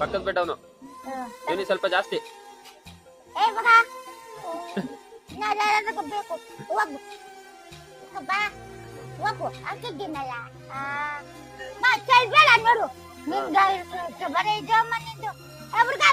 ಪಕ್ಕದ ಬೆಟ್ಟ ಅವನು. ಇವನಿ ಸ್ವಲ್ಪ ಜಾಸ್ತಿ. ಬೇಡ ನೋಡು. ನಿಂದ ಬರೀ ಜಮ್ಮನಿದ್ದು ಅವ್ರಿಗೆ